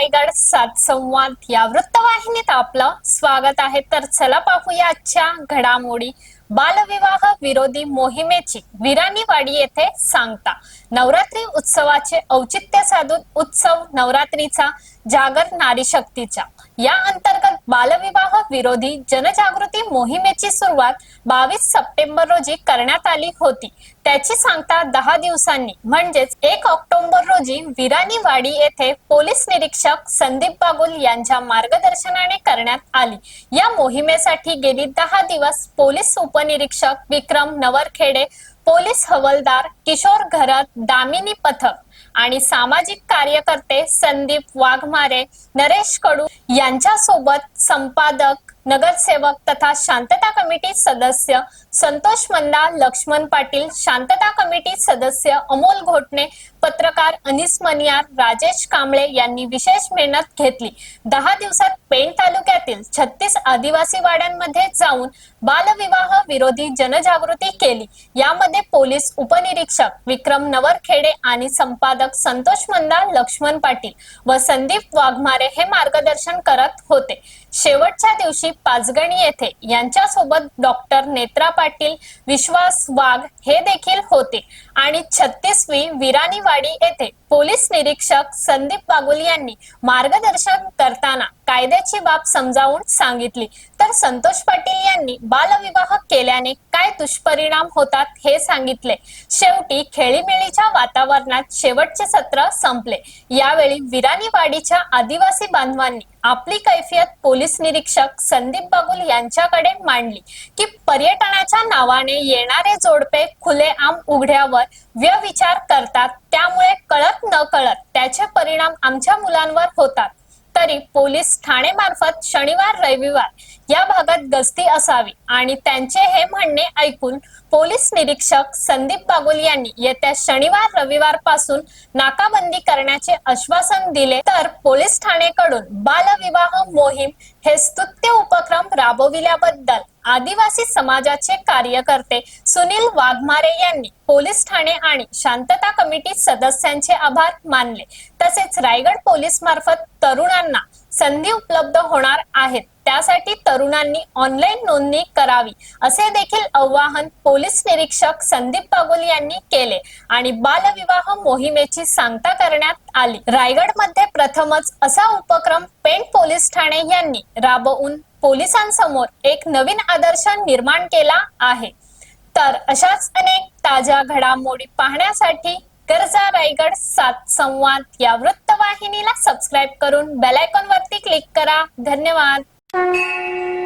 रायगड सात संवाद या वृत्तवाहिनीत आपलं स्वागत आहे. तर चला पाहूया आजच्या घडामोडी. बालविवाह विरोधी मोहिमेची विराणीवाडी येथे सांगता. नवरात्री उत्सवाचे औचित्य साधून उत्सव नवरात्रीचा जागर नारी शक्तीचा. या अंतर्गत बालविवाह विरोधी जनजागृती मोहिमेची सुरुवात बावीस सप्टेंबर रोजी करण्यात आली होती. त्याची सांगता दहा दिवसांनी. म्हणजेच एक ऑक्टोबर रोजी विरानीवाडी येथे पोलीस निरीक्षक संदीप बागुल यांच्या मार्गदर्शनाने करण्यात आली. या मोहिमेसाठी गेली दहा दिवस पोलीस उप उपनिरीक्षक विक्रम नवरखेडे पोलीस हवलदार किशोर घरत दामिनी पथक आणि सामाजिक कार्यकर्ते संदीप वाघमारे नरेश कडू यांच्यासोबत संपादक नगरसेवक तथा शांतता कमिटी सदस्य संतोष मंदा लक्ष्मण पाटील शांतता कमिटी सदस्य अमोल घोटणे पत्रकार अनिस मनियार राजेश कांबळे यांनी विशेष मेहनत घेतली. दहा दिवसात पेण तालुक्यातील छत्तीस आदिवासी वाड्यांमध्ये जाऊन बालविवाह विरोधी जनजागृती केली. यामध्ये पोलीस उपनिरीक्षक विक्रम नवरखेडे आणि संपादक संतोष मंदा लक्ष्मण पाटील व संदीप वाघमारे हे मार्गदर्शन करत होते. शेवटच्या दिवशी पाचगणी येथे यांच्यासोबत डॉक्टर नेत्रा पाटील विश्वास वाघ हे देखील होते आणि छत्तीसवी विरानीवाडी येथे पोलीस निरीक्षक संदीप बागुल यांनी मार्गदर्शन करताना कायदे कायद्याची बाब समजावून सांगितली. तर संतोष पाटील यांनी बालविवाह केल्याने काय दुष्परिणाम होतात हे सांगितले. शेवटी खेळीमेळीच्या वातावरणात शेवटचे सत्र संपले. यावेळी विरानीवाडीच्या आदिवासी बांधवांनी आपली कैफियत पोलीस निरीक्षक संदीप बागुल यांच्याकडे मांडली की पर्यटनाच्या नावाने येणारे जोडपे खुलेआम उघड्यावर व्यविचार करतात. त्यामुळे कळत न कळत त्याचे परिणाम आमच्या मुलांवर होतात. तरी पोलीस ठाणेमार्फत शनिवार रविवार या भागात गस्ती असावी आणि त्यांचे हे म्हणणे ऐकून पोलीस निरीक्षक संदीप बागुल यांनी येत्या शनिवार रविवारपासून नाकाबंदी करण्याचे आश्वासन दिले. तर पोलीस ठाणेकडून बालविवाह मोहीम हे स्तुत्य उपक्रम राबविल्याबद्दल आदिवासी समाजाचे कार्यकर्ते सुनील वाघमारे यांनी पोलीस ठाणे आणि शांतता कमिटी सदस्यांचे आभार मानले. तसेच रायगड पोलीस मार्फत तरुणांना संधी उपलब्ध होणार आहेत. त्यासाठी तरुणांनी ऑनलाईन नोंदणी करावी असे देखील आवाहन पोलीस निरीक्षक संदीप बागुल यांनी केले. आणि बालविवाह मोहिमेची सांगता करण्यात आली. रायगडमध्ये प्रथमच असा उपक्रम पेंट पोलीस ठाणे यांनी राबवून पोलिसांसमोर एक नवीन आदर्श निर्माण केला आहे. तर अशाच अनेक ताज्या घडामोडी पाहण्यासाठी गरजा रायगड सात संवाद या वृत्तवाहिनीला सबस्क्राईब करून बेल आयकॉन वरती क्लिक करा. धन्यवाद. you.